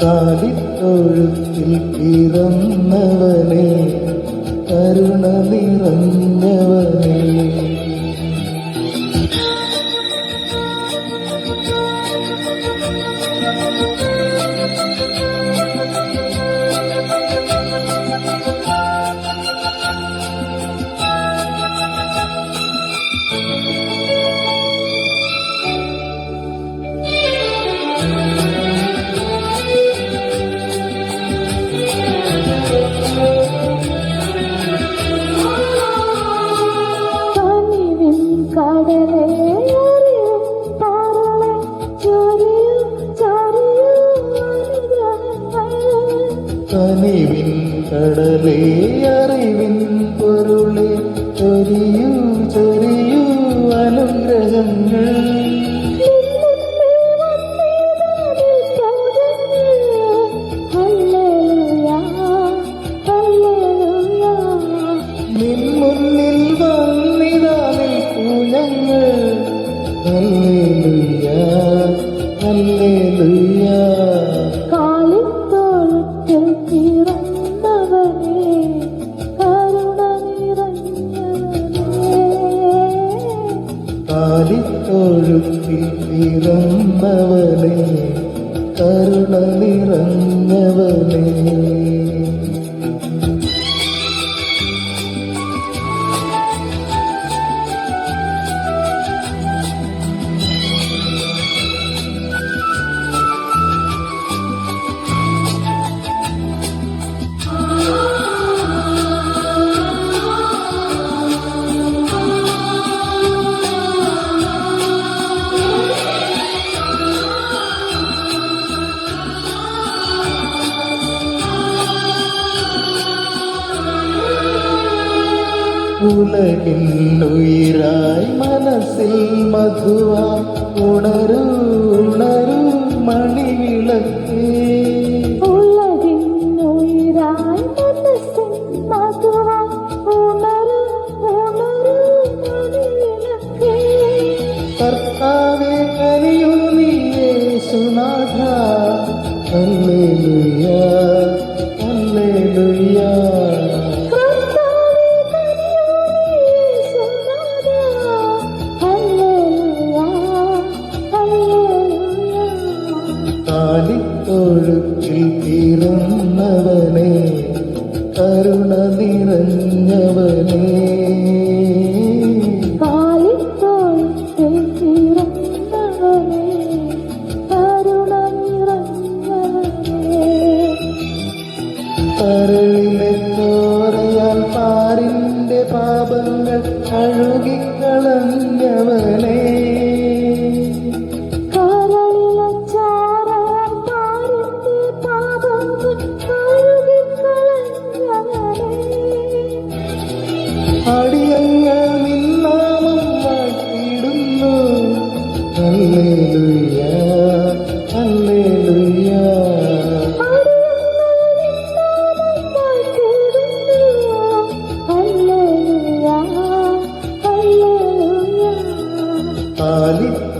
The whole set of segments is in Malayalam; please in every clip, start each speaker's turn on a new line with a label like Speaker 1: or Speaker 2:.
Speaker 1: കാലിത്തൊഴുത്തിൽ പിറന്നവനെ കരുണ നിറഞ്ഞവനെ
Speaker 2: കടലേ
Speaker 1: കനിവിൻ കടലേ അറിവിൻ പൊരുളെ ചൊരിയൂ ചൊരിയൂ അനുഗ്രഹങ്ങൾ. കാലിത്തൊഴുത്തിൽ നിറന്നവനെ കരുണ നിറഞ്ഞവനെ. ഉലകിൻ ഉയിരായി മനസ്സിൽ മധുവ ഉണരൂ ഉണരൂ മണിവിളക്കേ. കർത്താവേ കരുണ നിറഞ്ഞവനെ.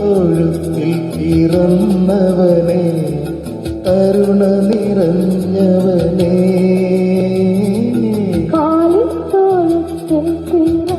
Speaker 1: ഒഴുക്കിൽ പിറന്നവനെ കരുണ നിറഞ്ഞവനെ. കാലിത്തോളത്തിൽ പിറ